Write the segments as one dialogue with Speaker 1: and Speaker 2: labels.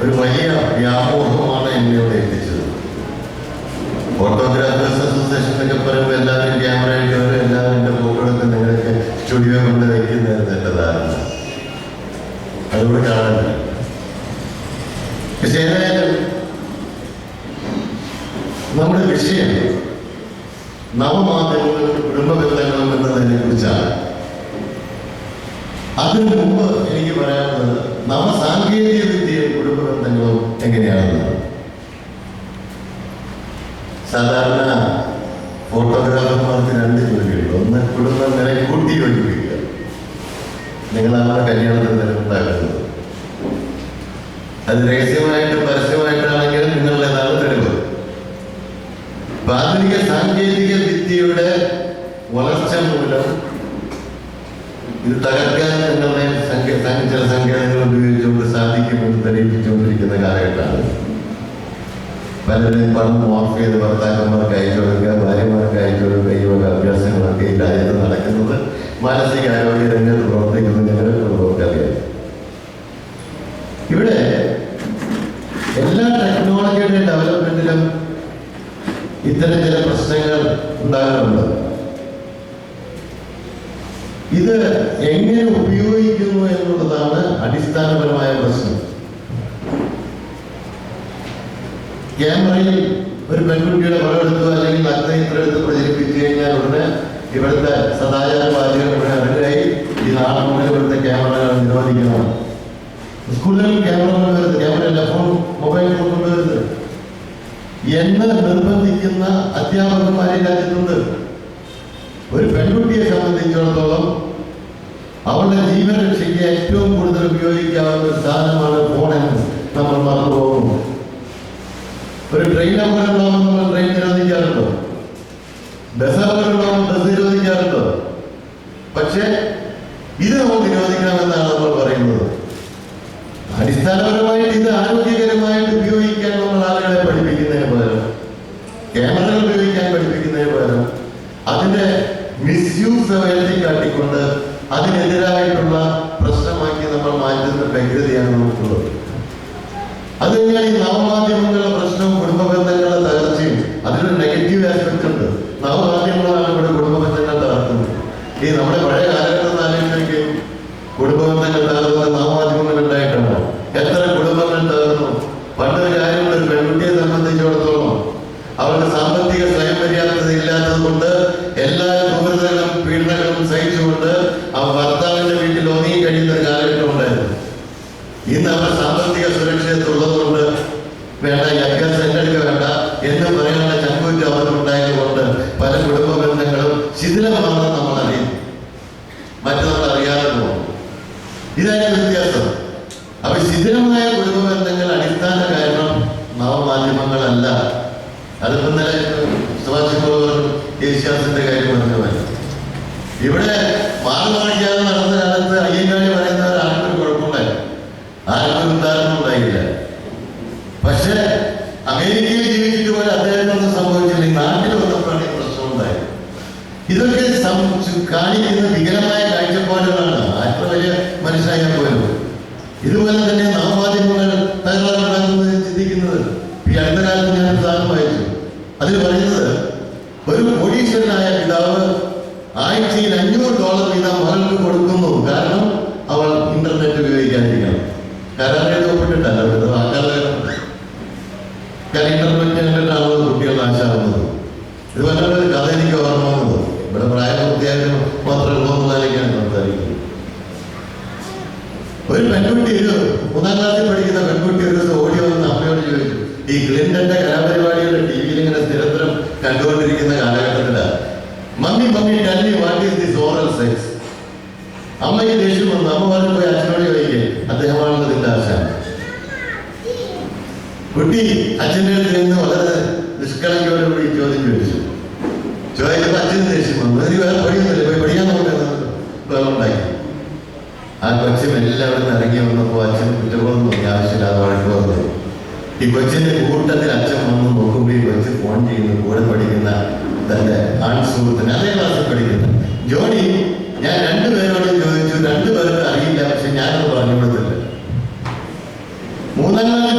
Speaker 1: ഒരു വലിയ വ്യാമോഹമാണ് എന്നെ ഇവിടെ എത്തിച്ചത് ഫോട്ടോഗ്രാഫേഴ്സ് എന്നൊക്കെ പറയുമ്പോൾ എല്ലാവരും ക്യാമറ ആയിട്ട് വരും എല്ലാവരും എന്റെ ഫോട്ടോ നിങ്ങളൊക്കെ സ്റ്റുഡിയോ കൊണ്ട് വയ്ക്കുന്നതായിരുന്നു എന്റെ ധാരണ അതുകൊണ്ട് കാണാനില്ല. പക്ഷെ ഏതായാലും നമ്മുടെ വിഷയം നവമാധ്യമങ്ങളും കുടുംബബന്ധങ്ങളും എന്നതിനെ കുറിച്ചാണ് അതിനു മുമ്പ് എനിക്ക് പറയാനുള്ളത് നവസാങ്കേതിക വിദ്യയും കുടുംബ ബന്ധങ്ങളും എങ്ങനെയാണെന്ന്? സാധാരണ ഫോട്ടോഗ്രാഫർമാർക്ക് രണ്ട് ജോലിയുണ്ട് ഒന്ന് കുടുംബങ്ങളെ കൂട്ടി യോജിപ്പിക്കുക നിങ്ങളാണ് കല്യാണത്തിന് നിലമുണ്ടാക്കുന്നത് അത് രഹസ്യമായിട്ടും പരസ്യമായിട്ടാണെങ്കിലും നിങ്ങളുടേതാണ് തെളിവ് ആധുനിക സാങ്കേതിക വിദ്യയുടെ വളർച്ച മൂലം ഇത് തകർക്കാൻ നിങ്ങളുടെ സംഖ്യ ചില സംഖ്യകൾ ഉപയോഗിച്ചുകൊണ്ട് സാധിക്കുമെന്ന് തെളിയിപ്പിച്ചുകൊണ്ടിരിക്കുന്ന കാലഘട്ടമാണ്. പലരും പണം ഓഫ് ചെയ്ത് ഭർത്താക്കന്മാർക്ക് അയച്ചു കൊടുക്കുക ഭാര്യമാർക്ക് അയച്ചു കൊടുക്കുക ഈ വക അഭ്യാസങ്ങളൊക്കെ ഈ രാജ്യത്ത് നടക്കുന്നത് മാനസികാരോഗ്യ രംഗത്ത് പ്രവർത്തിക്കുന്ന ഞങ്ങളുടെ ഇവിടെ എല്ലാ ടെക്നോളജിയുടെ ഡെവലപ്മെന്റിലും ഇത്തരം ചില പ്രശ്നങ്ങൾ ഉണ്ടാകാറുണ്ട്. ഇത് എങ്ങനെ ഉപയോഗിക്കുന്നു എന്നുള്ളതാണ് അടിസ്ഥാനപരമായ പ്രശ്നം. ക്യാമറയിൽ ഒരു പെൺകുട്ടിയുടെ പടം എടുത്തു അല്ലെങ്കിൽ നഗ്നചിത്രം എടുത്ത് പ്രചരിപ്പിച്ചു കഴിഞ്ഞാൽ ഉടനെ ഇവിടുത്തെ സദാചാരവാദികൾ ഇവിടെ അറിയായി ഈ നാളെ മുതൽ ഇവിടുത്തെ ക്യാമറകൾ നിരോധിക്കണം സ്കൂളുകളിൽ ക്യാമറ കൊണ്ടുവരുന്നത് ക്യാമറ ഫോൺ മൊബൈൽ ഫോൺ കൊണ്ടുവരുന്നത് എന്ന് നിർബന്ധിക്കുന്ന അധ്യാപകന്മാരെ രാജ്യത്തുണ്ട്. ഒരു പെൺകുട്ടിയെ സംബന്ധിച്ചിടത്തോളം അവളുടെ ജീവരക്ഷയ്ക്ക് ഏറ്റവും കൂടുതൽ ഉപയോഗിക്കാവുന്ന ഒരു സാധനമാണ് ഫോൺ എന്ന് നമ്മൾ മറന്നു പോകുന്നു. ഒരു ട്രെയിൻ നമ്മൾ അത് കഴിഞ്ഞാൽ വേണ്ട അമേരിക്കയിൽ ജീവിച്ചിട്ട് പോലെ അദ്ദേഹത്തിനൊന്നും സംഭവിച്ചില്ല നാട്ടിൽ വന്നപ്പോഴാണ് പ്രശ്നം ഉണ്ടായത്. ഇതൊക്കെ കാണിക്കുന്ന വികലമായ നാശാവുന്നത് ഇത് വല്ലാതെ കഥ എനിക്ക് ഓർമ്മ വന്നത് ഇവിടെ പ്രായപൂർത്തിയായിട്ട് മാത്രം ഉള്ളതെന്നാലേക്കാണ് സംസാരിക്കുന്നത്. ഒരു പെൺകുട്ടി ഒരു മൂന്നാം ക്ലാസ്സിൽ പഠിക്കുന്ന പെൺകുട്ടി ഒരു ദിവസം ഓടി വന്ന് അമ്മയോട് ചോദിച്ചു ഈ ക്ലിന്റന്റെ കലാപരിപാടികളുടെ ടി വിയിൽ ഇങ്ങനെ നിരന്തരം കണ്ടുകൊണ്ടിരിക്കുന്ന കാലഘട്ടത്തിൽ എല്ലാവരും ഇറങ്ങി വന്നപ്പോൾ അച്ഛൻ കുറ്റബോധം തോന്നി ആവശ്യമില്ലാതെ വഴക്ക് വന്നു ഈ കൊച്ചിന്റെ കൂട്ടത്തിൽ അച്ഛൻ വന്ന് നോക്കുമ്പോൾ ഈ കൊച്ചു ഫോൺ ചെയ്യുന്നു കൂടെ പഠിക്കുന്ന തന്റെ ആൺ സുഹൃത്തിന് അതേ ക്ലാസ്സിൽ പഠിക്കുന്ന. ജോണി ഞാൻ രണ്ടുപേരോടും ചോദിച്ചു രണ്ടുപേർക്കും അറിയില്ല പക്ഷെ ഞാനത് പറഞ്ഞു കൊടുത്തില്ല മൂന്നാം ക്ലാസ്സിൽ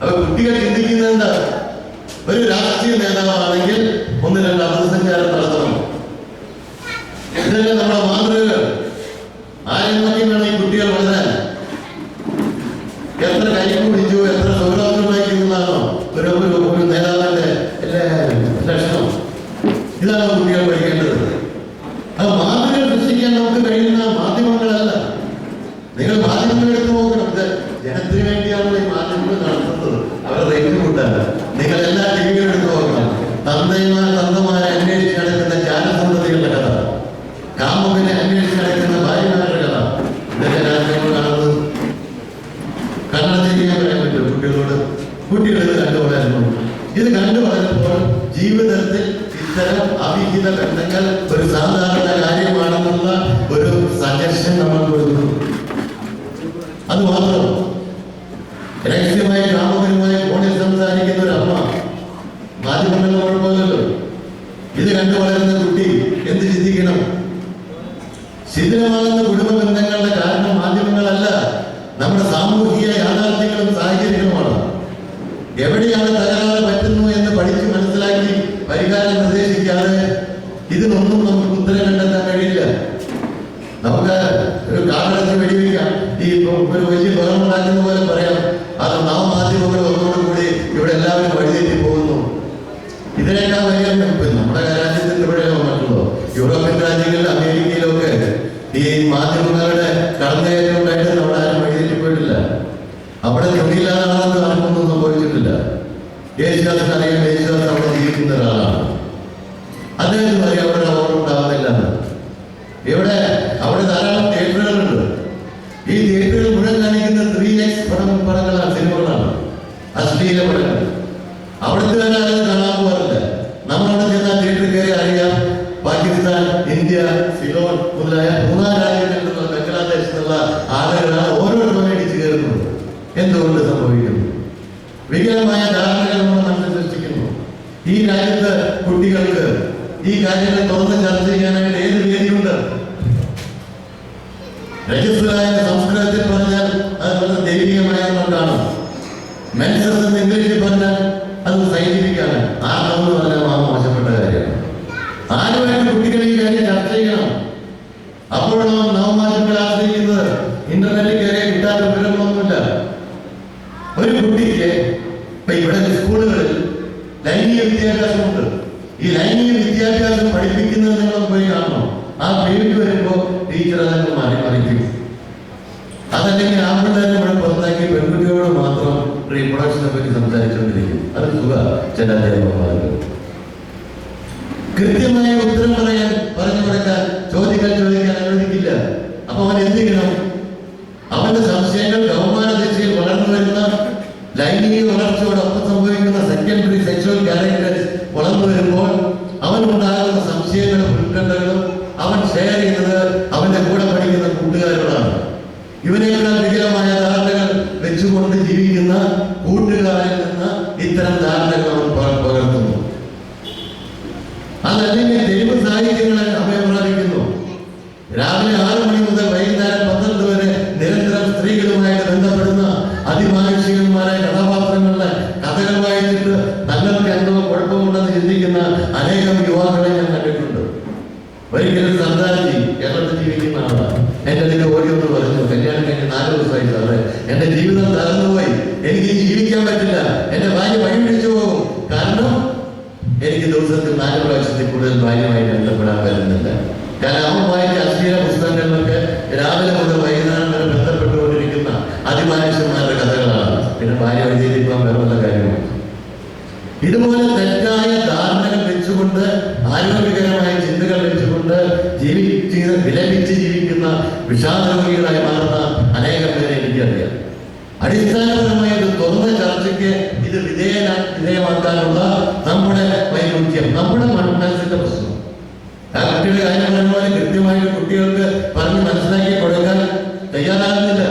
Speaker 1: അപ്പൊ കുട്ടികൾ ചിന്തിക്കുന്നത് ഒരു രാഷ്ട്രീയ നേതാവാണെങ്കിൽ ഒന്ന് രണ്ട് അബദ്ധസഞ്ചാരം നടത്തണം നമ്മുടെ கொடுத்தார் ഇത് കണ്ടു വളരുന്ന കുട്ടി എന്ത് ചിന്തിക്കണം? ശിഥിലമാകുന്ന കുടുംബ ബന്ധങ്ങളുടെ കാരണം മാധ്യമങ്ങളല്ല നമ്മുടെ സാമൂഹിക യാഥാർത്ഥ്യങ്ങളും സാഹചര്യങ്ങളുമാണ്. എവിടെയാണ് തകരാറ് പറ്റുന്നു എന്ന് പഠിച്ച് മനസ്സിലാക്കി പരിഹാരം നിർദ്ദേശിക്കാതെ ഇതിനൊന്നും നമുക്ക് ഉത്തരം കണ്ടെത്താൻ കഴിയില്ല. നമുക്ക് ഒരു കാരണത്തിന് വെടിവെക്കാം. ഈ ഒരു വലിയ ബഹളമുണ്ടാക്കുന്ന പോലെ പറയാം. അത് നവമാധ്യമങ്ങൾ ഒന്നോടുകൂടി ഇവിടെ എല്ലാവരും വഴിതെറ്റി പോകുന്നു. ഇതിനേക്കാൾ വലിയ യൂറോപ്യൻ രാജ്യങ്ങളിൽ അമേരിക്കയിലൊക്കെ ഈ മാധ്യമങ്ങളുടെ കടന്നുകയറ്റം ഉണ്ടായിട്ട് നമ്മുടെ ആരും അവിടെ തൊഴിലില്ലാതെ ആൾക്ക് ആർക്കൊന്നും സംഭവിച്ചിട്ടില്ല. യേശുദാസിന് അറിയാം യേശുദാസ് അവിടെ ജീവിക്കുന്ന ഒരാളാണ്. അദ്ദേഹത്തിന് അറിയാം അവിടെ അപകടം ഉണ്ടാകുന്നില്ല ഇവിടെ അവിടെ ധാരാളം തിയേറ്ററുകളുണ്ട്. ഈ തിയേറ്ററുകൾ മുഴുവൻ കാണിക്കുന്ന ത്രീ എക്സ് പടം പടങ്ങളാണ് സിനിമകളാണ്. അശ്ലീല പടങ്ങൾ. അവിടുത്തെ ആരും കാണാൻ പോകാറില്ല. നമ്മളവിടെ ചെന്നാൽ തിയേറ്ററിൽ കയറി അറിയാം പാകിസ്ഥാൻ ഇന്ത്യ സിലോൺ മുതലായ മൂന്നാം രാജ്യങ്ങളിൽ നിന്നുള്ള ബംഗ്ലാദേശിൽ നിന്നുള്ള ആളുകളാണ് ഓരോ ഇടിച്ച് കയറുന്നത്. എന്തുകൊണ്ട് സംഭവിക്കുന്നു? വികലമായ ധാരണകൾ നമ്മൾ സൃഷ്ടിക്കുന്നു ഈ രാജ്യത്ത് കുട്ടികൾക്ക് ഈ കാര്യങ്ങൾ തുറന്ന് ചർച്ച ചെയ്യാനായിട്ട് ഏത് വേദിയുണ്ട്? രജസ്വലായ ആരുമായിട്ട് കുട്ടികളെ ഈ കാര്യം ചർച്ച ചെയ്യണം. അപ്പോഴാണ് നവമാധ്യമങ്ങൾ ആശ്രയിക്കുന്നത് ഇന്റർനെറ്റിൽ കയറിയ കിട്ടാത്ത വിവരങ്ങളൊന്നുമില്ല. ഒരു കുട്ടിക്ക് ഇപ്പൊ ഇവിടെ സ്കൂളുകളിൽ ലൈംഗിക വിദ്യാഭ്യാസമുണ്ട്. ഈ ലൈംഗിക വിദ്യാഭ്യാസം പഠിപ്പിക്കുന്നത് നിങ്ങൾ പോയി കാണണം. ആ പേര് വരുമ്പോ ടീച്ചർ അതങ്ങ് മാറി മറിക്കും. അതല്ലെങ്കിൽ ആൺപിള്ളേരെ ഇവിടെ പുറത്താക്കി പെൺകുട്ടികളോട് മാത്രം റീപ്രൊഡക്ഷനെ പറ്റി സംസാരിച്ചുകൊണ്ടിരിക്കും. അത് സുഖ. ചില അധ്യാപകന്മാർക്ക് കൃത്യമായ ഉത്തരം പറയാൻ പറഞ്ഞു കൊടുക്കാൻ രാവിലെ ആറ് മണി മുതൽ വൈകുന്നേരം പന്ത്രണ്ട് വരെ നിരന്തരം സ്ത്രീകളുമായിട്ട് ബന്ധപ്പെടുന്ന അതിമാനുഷികന്മാരായ കഥാപാത്രങ്ങളുടെ കഥകൾ വായിച്ചിട്ട് തങ്ങൾക്ക് എന്തോ കുഴപ്പമുണ്ടെന്ന് ചിന്തിക്കുന്ന അനേകം യുവാക്കളെ ഞാൻ കണ്ടിട്ടുണ്ട്. ഒരിക്കലും സർദാർജി കേരളത്തിൽ ജീവിക്കുന്ന ആളാണ് എന്റെ അടുത്ത് ഓരോന്ന് പറഞ്ഞു. കല്യാണം കഴിഞ്ഞ് നാല് ദിവസമായി സാറേ? എന്റെ ജീവിതം തകർന്നുപോയി. എനിക്ക് ജീവിക്കാൻ പറ്റില്ല. എന്റെ ഭാര്യ വഴി പിടിച്ചു പോകും. കാരണം എനിക്ക് ദിവസത്തിൽ നാല് പ്രാവശ്യത്തിൽ കൂടുതൽ ഭാര്യമായി ബന്ധപ്പെടാൻ പറ്റുന്നില്ല കാരണം രാഷ്ട്രീയ പുസ്തകങ്ങളിലൊക്കെ രാവിലെ മുതൽ വൈകുന്നേരം വരെ ബന്ധപ്പെട്ടുകൊണ്ടിരിക്കുന്ന അതിമാനുഷ്യന്മാരുടെ കഥകളാണ്. പിന്നെ ഭാര്യ വിജയിപ്പം വേറെ കാര്യമാണ് ഇതുപോലെ തെറ്റായ ധാരണകൾ വെച്ചുകൊണ്ട് ആരോഗ്യകരമായ ചിന്തകൾ വെച്ചുകൊണ്ട് ജീവിച്ച് വിലപിച്ച് ജീവിക്കുന്ന വിഷാദരോഗികളായി മാറുന്ന അനേകം പേരെ എനിക്കറിയാം. അടിസ്ഥാനപരമായ ഒരു തുറന്ന ചർച്ചയ്ക്ക് ഇത് വിധേയ വിധേയമാക്കാനുള്ള നമ്മുടെ വൈരുദ്ധ്യം നമ്മുടെ തയ്യാറാകുന്നില്ല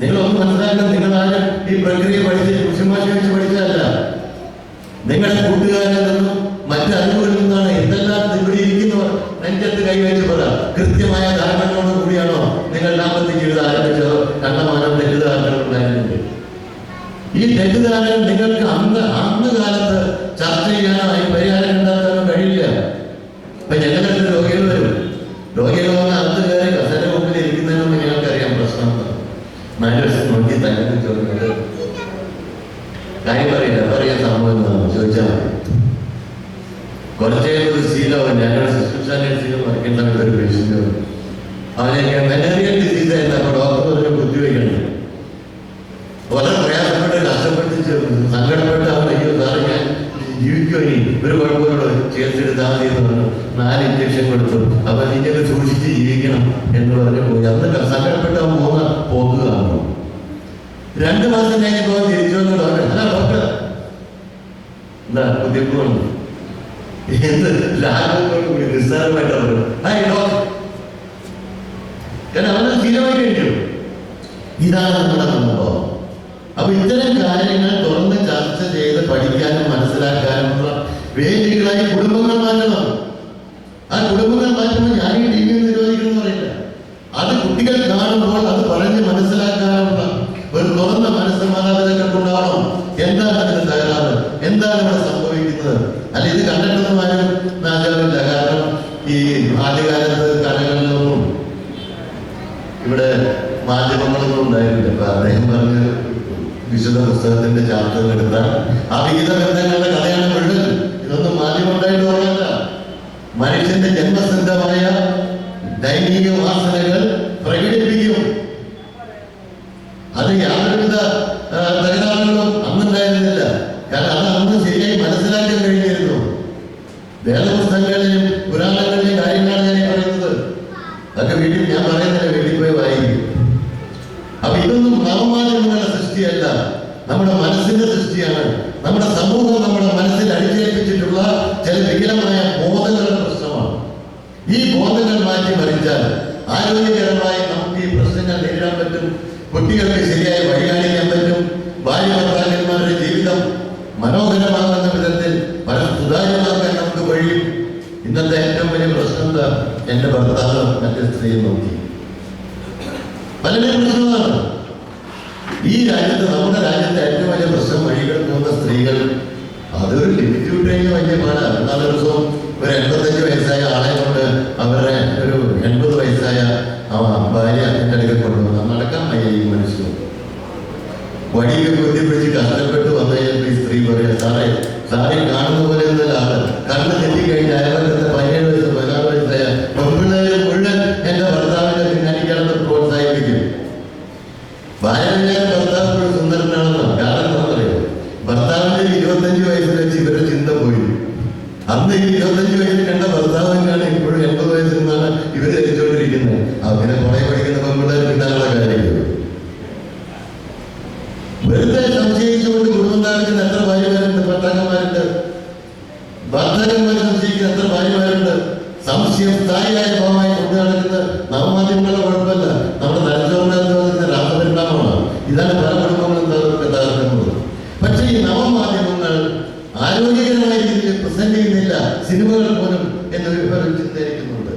Speaker 1: നിങ്ങളൊന്നും നിങ്ങൾ ആരും ഈ പ്രക്രിയ പഠിച്ച് കുശുമാശി വെച്ച് പഠിച്ചതല്ല. നിങ്ങളുടെ കൂട്ടുകാരിൽ നിന്നും മറ്റു അറിവുകളിൽ നിന്നാണ് എന്തെല്ലാം ഇവിടെ ഇരിക്കുന്നവർ നെഞ്ചത്ത് കൈവച്ച് പറ കൃത്യമായ ധാരണകളോട് കൂടിയാണോ നിങ്ങൾ ദാമ്പത്യ ജീവിതം ആരംഭിച്ചതോ? കണ്ടമാനം തെറ്റിദ്ധാരണകൾ ഉണ്ടായിരുന്നത് ഈ തെറ്റിദ്ധാരണ നിങ്ങൾക്ക് അന്ന് അന്ന് കാലത്ത് ചർച്ച ചെയ്യാനോ അതിന് പരിഹാരം കണ്ടെത്താനോ കഴിയില്ല ഇപ്പൊ ഞങ്ങളുടെ രോഗികൾ വരും രോഗികൾ വന്ന് അകത്ത് കയറി കസേര മുമ്പിൽ ഇരിക്കുന്നതിന് മുമ്പ് ഞങ്ങൾക്കറിയാം പ്രശ്നം എന്താ. നാല് തന്നെ ചോദിക്കുന്നത് കാര്യം പറയില്ല അതറിയാൻ സംഭവം ചോദിച്ചാൽ കുറച്ച് ഒരു ശീലവും ഞങ്ങളുടെ ശുശ്രൂഷാന്റെ ശീലം മറിക്കേണ്ട ഒരു പേഷ്യന്റ് അവനെ മെലേറിയൽ ഡിസീസ് ആയിരുന്നു ഡോക്ടർ ഒരു ബുദ്ധിവയ്ക്കണം വളരെ പ്രയാസപ്പെട്ട് കഷ്ടപ്പെട്ട് ചെ- സങ്കടപ്പെട്ട് അവൻ അയ്യോ സാറേ ഞാൻ ജീവിക്കുമോ ഇനി ഒരു കുഴപ്പമില്ല ചികിത്സെടുത്താൽ മതി എന്ന് പറഞ്ഞു നാല് ഇഞ്ചക്ഷൻ കൊടുത്തു അപ്പൊ നിങ്ങളെ സൂക്ഷിച്ച് ജീവിക്കണം എന്ന് പറഞ്ഞ് പോയി അന്ന് ക- സങ്കടപ്പെട്ട് അവൻ പോകുന്ന പോക്ക് കാണുന്നു രണ്ട് മാസം കഴിഞ്ഞപ്പോ തിരിച്ചു വന്നു ഡോക്ടർ എന്താ ബുദ്ധിമുട്ടുണ്ട് എന്ത്? ലാഘവത്തോടു നിസ്സാരമായിട്ട് ഇതാണ് നമ്മുടെ സംഭവം. അപ്പൊ ഇത്തരം കാര്യങ്ങൾ തുറന്ന് ചർച്ച ചെയ്ത് പഠിക്കാനും മനസ്സിലാക്കാനുമുള്ള വേദികളായി കുടുംബങ്ങൾ മാറ്റണം. ആ കുടുംബങ്ങൾ മാറ്റുമ്പോൾ ഞാൻ ഈ ടി വി നിരോധിക്കുന്നു പറയില്ല അത് കുട്ടികൾ കാണുമ്പോൾ അത് പറഞ്ഞ് മനസ്സിലാക്കാനുള്ള ഒരു തുറന്ന മനസ്സ് മാതാപിതാക്കൾക്കുണ്ടാവണം എന്താണ് അതിന് തകരാറ് എന്താണ് ഇവിടെ സംഭവിക്കുന്നത് അല്ല ഇത് കണ്ടിട്ടൊന്നും ആരും നാശമില്ല കാരണം ഈ ആദ്യകാലത്ത് കടകളിലൊന്നും ഇവിടെ മാധ്യമങ്ങളൊന്നും ഉണ്ടായിരുന്നില്ല അപ്പൊ അദ്ദേഹം പറഞ്ഞ വിശുദ്ധ പുസ്തകത്തിന്റെ ചാർട്ടുകൾ എടുത്താൽ ആ വിഹിത ഇന്നത്തെ ഏറ്റവും വലിയ പ്രശ്നം എന്താ? എന്റെ ഭർത്താവ് മറ്റേ സ്ത്രീയെ നോക്കി. പ്രശ്നമാണ് ഈ രാജ്യത്ത് നമ്മുടെ രാജ്യത്തെ ഏറ്റവും വലിയ പ്രശ്നം വഴികൾ പോകുന്ന സ്ത്രീകൾ അതൊരു ലിമിറ്റ് വലിയ പാടാണ്. എന്നാൽ ദിവസവും ഒരു എൺപത്തഞ്ച് വയസ്സായ ആളെ കൊണ്ട് അവരുടെ ഒരു എൺപത് വയസ്സായ ഭാര്യ എന്റെ അടുക്കൽ കൊണ്ടുവന്ന നടക്കാൻ വയ്യ ഈ മനുഷ്യൻ. വഴിയൊക്കെ കുത്തിപ്പിടിച്ച് കഷ്ടപ്പെട്ട് വന്നു ഈ സ്ത്രീ പറയാ സാറേ സാറേ കാണുന്ന പോലെ സംശയിക്കുന്ന എത്ര ഭാര്യമാരുണ്ട് സംശയം സ്ഥായിയായ ഭാവമായി കൊണ്ടു നടക്കുന്നത് നവമാധ്യമങ്ങളുടെ കുഴപ്പമല്ല. നമ്മുടെ തലച്ചോറിനകത്ത് വന്നിരുന്ന രാസപരിണാമമാണ് ഇതാണ് പല കുടുംബങ്ങളും തകർക്ക- തകർക്കുന്നത്. പക്ഷേ ഈ നവമാധ്യമങ്ങൾ ആരോഗ്യകരമായ രീതിയിൽ പ്രസന്റ് ചെയ്യുന്നില്ല. സിനിമകൾ പോലും എന്നൊരു ഒരു ചിന്തയിരിക്കുന്നുണ്ട്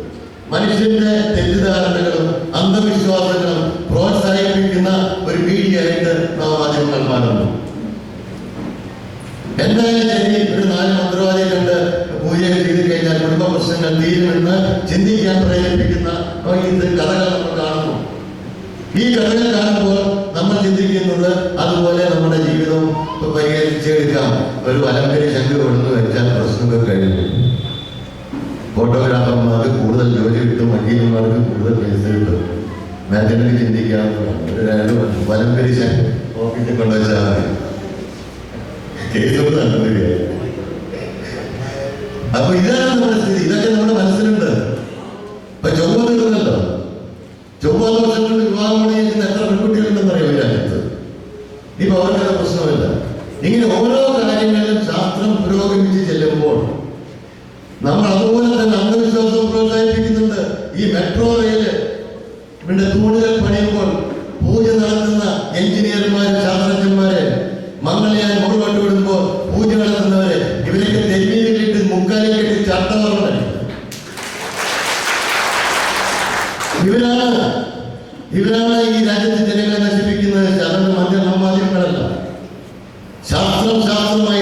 Speaker 1: മനുഷ്യന്റെ തെറ്റിദ്ധാരണകളും അന്ധവിശ്വാസങ്ങളും പ്രോത്സാഹിപ്പിക്കുന്ന ഒരു മീഡിയയായിട്ട് നവമാധ്യമങ്ങൾ മാറുന്നു. എന്തായാലും ശരി ഒരു നാല് മന്ത്രവാദിയെ കണ്ട് പൂജ ചെയ്ത് കഴിഞ്ഞാൽ കുടുംബ പ്രശ്നങ്ങൾ തീരുമെന്ന് ചിന്തിക്കാൻ പ്രേരിപ്പിക്കുന്ന ഇത് കഥകൾ നമ്മൾ കാണുന്നു. ഈ കഥകൾ കാണുമ്പോൾ നമ്മൾ ചിന്തിക്കുന്നത് അതുപോലെ നമ്മുടെ ജീവിതവും പരിഹരിച്ചെടുക്കാം ഒരു വലംകരി ശങ്ക് കൊടുത്തു വെച്ചാൽ പ്രശ്നങ്ങൾ കഴിഞ്ഞു ഫോട്ടോഗ്രാഫർമാർക്ക് കൂടുതൽ ജോലി കിട്ടും വക്കീലന്മാർക്ക് കൂടുതൽ പൈസ കിട്ടും. മാറ്റങ്ങൾ ചിന്തിക്കാം. വലങ്കരി ശങ്ക് ഓഫീസിൽ കൊണ്ടുവച്ചാൽ മതി. കേസൊന്നും നടന്നില്ല അപ്പൊ ഇതാണ് നമ്മുടെ സ്ഥിതി. ഇതൊക്കെ നമ്മുടെ മനസ്സിലുണ്ട്. ഇവരാണ് ഇവരാണ് ഈ രാജ്യത്തെ ജനങ്ങളെ നശിപ്പിക്കുന്നത്. അതൊന്നും മധ്യ മാധ്യമങ്ങളല്ല ശാസ്ത്രം ശാസ്ത്രമായി